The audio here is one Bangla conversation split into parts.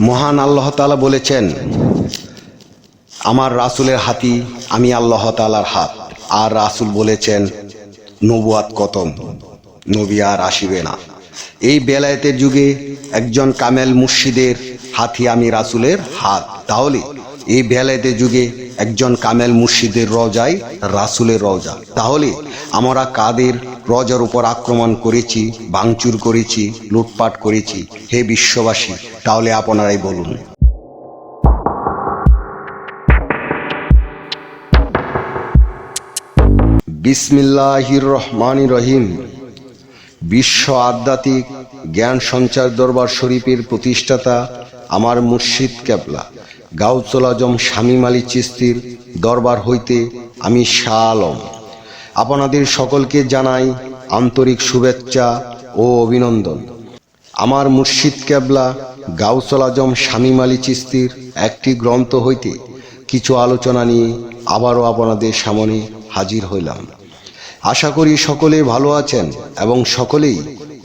মহান আল্লাহ তালা বলেছেন, আমার রাসুলের হাতি, আমি আল্লাহ তালার হাত। আর রাসুল বলেছেন নবুয়াত কতম নবী আর আসিবে না। এই বেলায়েতের যুগে একজন কামেল মুর্শিদের হাতি আমি রাসুলের হাত। তাহলে এই বেলায়েতের যুগে একজন কামেল মুর্শিদের রজায় রাসুলের রজা। তাহলে আমরা কাদের রজার উপর আক্রমণ করেছি, ভাঙচুর করেছি, লুটপাট করেছি? হে বিশ্ববাসী, তাহলে আপনারাই বলুন। বিসমিল্লাহির রহমান রহিম। বিশ্ব আধ্যাত্মিক জ্ঞান সঞ্চার দরবার শরীফের প্রতিষ্ঠাতা আমার মুর্শিদ কেবলা গাউসুল আজম শামীম আলী চিস্তির দরবার হইতে আমি শাহ আলম আপনাদের সকলকে জানাই আন্তরিক শুভেচ্ছা ও অভিনন্দন। আমার মুর্শিদ কেবলা গাউসুল আজম শামীম আলী চিস্তির একটি গ্রন্থ হইতে কিছু আলোচনা নিয়ে আবারও আপনাদের সামনে হাজির হইলাম। আশা করি সকলে ভালো আছেন এবং সকলেই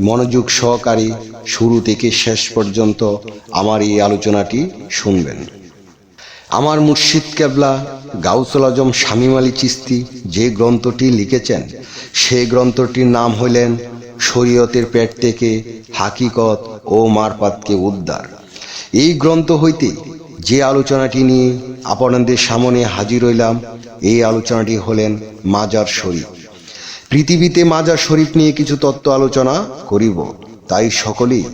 মনোযোগ সহকারে শুরু থেকে শেষ পর্যন্ত আমার এই আলোচনাটি শুনবেন। আমার মুর্শিদ কেবলা, গাউসুল আজম, শামীম আলী চিস্তি যে গ্রন্থটি লিখেছেন সেই গ্রন্থটির নাম হইলেন শরীয়তের পেট থেকে হাকিকত ও মারপাতকে উদ্ধার। এই গ্রন্থ হইতে যে আলোচনাটি নিয়ে আপনাদের সামনে হাজির হইলাম, এই আলোচনাটি হলেন মাজার শরীফ। পৃথিবীতে মাজার শরীফ নিয়ে কিছু তত্ত্ব আলোচনা করিব, তাই সকলেই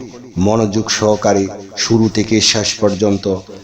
মনোযোগ সহকারে শুরু থেকে শেষ পর্যন্ত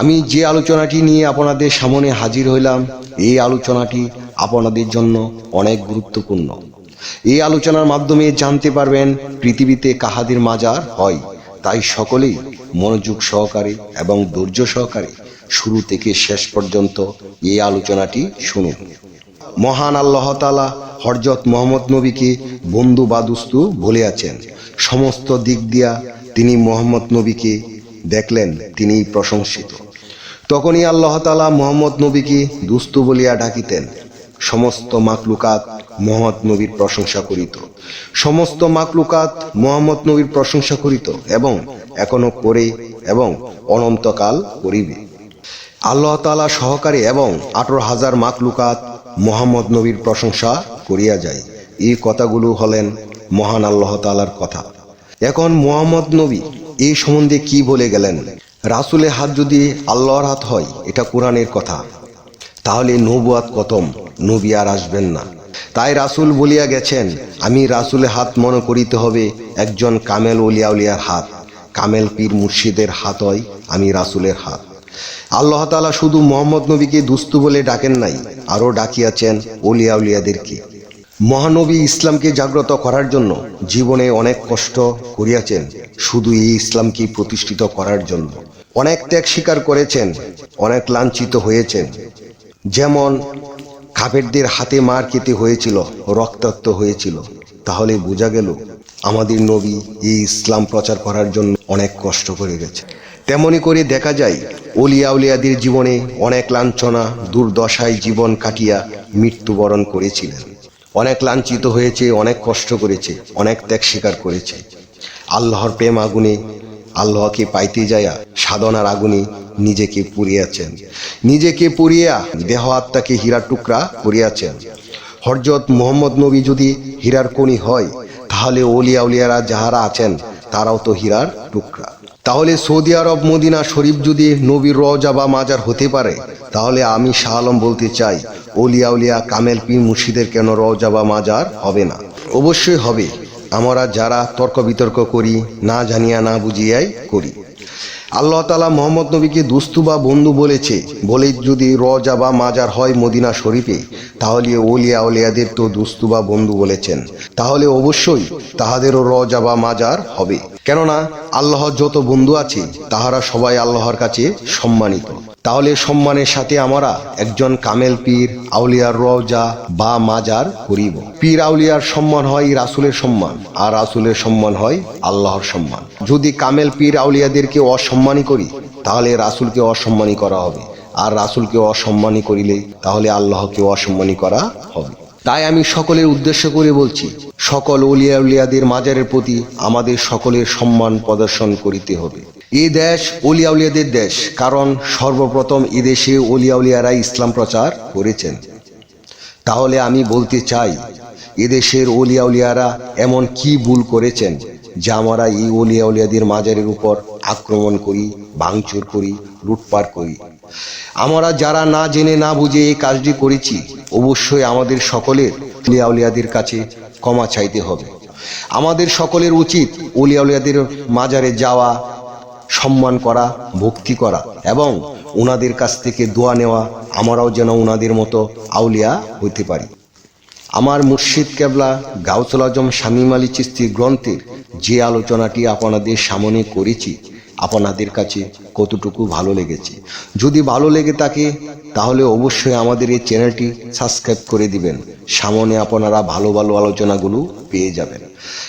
আমি যে আলোচনাটি নিয়ে আপনাদের সামনে হাজির হইলাম, এই আলোচনাটি আপনাদের জন্য অনেক গুরুত্বপূর্ণ। এই আলোচনার মাধ্যমে জানতে পারবেন পৃথিবীতে কাহাদের মাজার হয়, তাই সকলেই মনোযোগ সহকারে এবং ধৈর্য সহকারে শুরু থেকে শেষ পর্যন্ত এই আলোচনাটি শুনুন। মহান আল্লাহ তালা হরজত মোহাম্মদ নবীকে বন্ধু বা দুস্তু বলে আছেন সমস্ত দিক দিয়া তিনি মোহাম্মদ নবীকে দেখলেন তিনি প্রশংসিত। তখনই আল্লাহ তালা মোহাম্মদ নবীকে দুস্তু বলিয়া ডাকিতেন। সমস্ত মাকলুকাত মোহাম্মদ নবীর প্রশংসা করিত। সমস্ত মাকলুকাত মোহাম্মদ নবীর প্রশংসা করিত এবং এখনও করে এবং অনন্তকাল করিবে। আল্লাহ তালা সহকারে এবং আঠারো হাজার মাকলুকাত মোহাম্মদ নবীর প্রশংসা করিয়া যায়। এই কথাগুলো হলেন মহান আল্লাহ তালার কথা। এখন মোহাম্মদ নবী এই সম্বন্ধে কি বলে গেলেন? রাসুলের হাত যদি আল্লাহর হাত হয়, এটা কোরআনের কথা। তাহলে নবুয়াত কতম নবী আর আসবেন না। তাই রাসুল বলিয়া গেছেন, আমি রাসুলের হাত মনে করিতে হবে একজন কামেল উলিয়া উলিয়ার হাত। কামেল পীর মুর্শিদের হাত হয় আমি রাসুলের হাত। আল্লাহ তালা শুধু মোহাম্মদ নবীকে দুস্তু বলে ডাকেন নাই, আরও ডাকিয়াছেন উলিয়া উলিয়াদেরকে মহানবী ইসলামকে জাগ্রত করার জন্য জীবনে অনেক কষ্ট করিয়াছেন, শুধু এই ইসলামকে প্রতিষ্ঠিত করার জন্য। অনেক ত্যাগ স্বীকার করেছেন, অনেক লাঞ্ছিত হয়েছেন। যেমন, কাফেরদের হাতে মার খেতে হয়েছিল, রক্তাক্ত হয়েছিল। তাহলে বোঝা গেল, আমাদের নবী এই ইসলাম প্রচার করার জন্য অনেক কষ্ট করে গেছে। তেমনি করে দেখা যায়, অলিয়া উলিয়াদের জীবনে অনেক লাঞ্ছনা, দুর্দশায় জীবন কাটিয়া মৃত্যুবরণ করেছিলেন। অনেক লাঞ্ছিত হয়েছে, অনেক কষ্ট করেছে, অনেক ত্যাগ স্বীকার করেছে। আল্লাহর প্রেম আগুনে আল্লাহকে পাইতে যায়া সাধনার আগুনে নিজেকে পুড়িয়াছেন। নিজেকে পুড়িয়া দেহ আত্মাকে হীরার টুকরা করিয়াছেন। হরজত মোহাম্মদ নবী যদি হীরার কণি হয়, তাহলে ওলিয়া উলিয়ারা যাহারা আছেন, তারাও তো হীরার টুকরা। তাহলে সৌদি আরব মদিনা শরীফ যদি নবীর রজা বা মাজার হতে পারে, তাহলে আমি শাহ আলম বলতে চাই ওলিয়া উলিয়া কামেল পীর মুর্শিদের কেন রজা বা মাজার হবে না? অবশ্যই হবে। আমরা যারা তর্ক বিতর্ক করি, না জানিয়া না বুঝিয়াই করি। আল্লাহ তালা মোহাম্মদ নবীকে দুস্তু বা বন্ধু বলেছে, বলে যদি রজা বা মাজার হয় মদিনা শরীফে, তাহলে ওলিয়া ওলিয়াদের তো দুস্তু বা বন্ধু বলেছেন। তাহলে অবশ্যই তাহাদেরও রজা বা মাজার হবে। কেননা আল্লাহর যত বন্ধু আছে, তাহারা সবাই আল্লাহর কাছে সম্মানিত। তাহলে সম্মানের সাথে আমরা একজন কামেল পীর, আউলিয়ার রওজা বা মাজার করিব। পীর আউলিয়ার সম্মান হয় রাসুলের সম্মান, আর রাসুলের সম্মান হয় আল্লাহর সম্মান। যদি কামেল পীর আউলিয়াদেরকে অসম্মানী করি, তাহলে রাসুলকে অসম্মানী করা হবে। আর রাসুলকে অসম্মানী করিলে, তাহলে আল্লাহকে অসম্মানী করা হবে। তাই আমি সকলের উদ্দেশ্য করে বলছি, সকল উলিয়া উলিয়াদের মাজারের প্রতি আমাদের সকলের সম্মান প্রদর্শন করিতে হবে। এ দেশ উলিয়া উলিয়াদের দেশ, কারণ সর্বপ্রথম এদেশে উলিয়া উলিয়ারা ইসলাম প্রচার করেছেন। তাহলে আমি বলতে চাই এদেশের ওলিয়া উলিয়ারা এমন কি ভুল করেছেন যা আমরা এই ওলিয়া উলিয়াদের মাজারের উপর আক্রমণ করি, ভাঙচুর করি, লুটপাট করি? আমরা যারা না জেনে, না বুঝে এই কাজটি করেছি, অবশ্যই আমাদের সকলের ওলিয়া উলিয়াদের কাছে ক্ষমা চাইতে হবে। আমাদের সকলের উচিত ওলিয়া উলিয়াদের মাজারে যাওয়া, সম্মান করা, ভক্তি করা এবং ওনাদের কাছ থেকে দোয়া নেওয়া, আমরাও যেন ওনাদের মতো আউলিয়া হইতে পারি। আমার মুর্শিদ কেবলা গাউসুল আজম শামীম আলী চিস্তির গ্রন্থের যে আলোচনাটি আপনাদের সামনে করেছি আপনাদের কাছে কতটুকু ভালো লেগেছে। যদি ভালো লেগে থাকে, তাহলে অবশ্যই আমাদের এই চ্যানেলটি সাবস্ক্রাইব করে দিবেন। সামনে আপনারা ভালো ভালো আলোচনাগুলো পেয়ে যাবেন।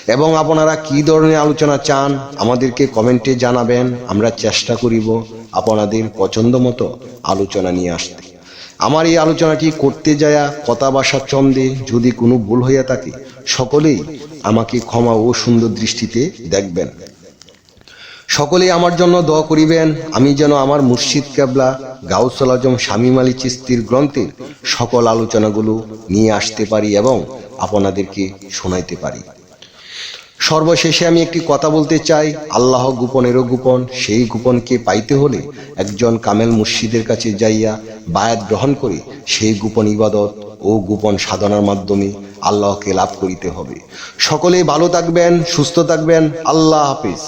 এবং আপনারা কি ধরনের আলোচনা চান, আমাদেরকে কমেন্টে জানাবেন। আমরা চেষ্টা করিব আপনাদের পছন্দ মতো আলোচনা নিয়ে আসতে। আমার এই আলোচনাটি করতে যায়া কথা বাসার চন্দে যদি কোনো ভুল হইয়া থাকে, সকলেই আমাকে ক্ষমা ও সুন্দর দৃষ্টিতে দেখবেন। সকলেই আমার জন্য দোয়া করিবেন। আমি যেন আমার মুর্শিদ কেবলা, গাউসল আজম, শামীম আলী চিস্তির গ্রন্থের সকল আলোচনাগুলো নিয়ে আসতে পারি এবং আপনাদেরকে শোনাইতে পারি। সর্বশেষে আমি একটি কথা বলতে চাই। আল্লাহ গোপনেরও গোপন, সেই গোপনকে পাইতে হলে একজন কামেল মুর্শিদের কাছে যাইয়া বায়াত গ্রহণ করে সেই গোপন ইবাদত ও গোপন সাধনার মাধ্যমে আল্লাহকে লাভ করিতে হবে। সকলেই ভালো থাকবেন, সুস্থ থাকবেন। আল্লাহ হাফিজ।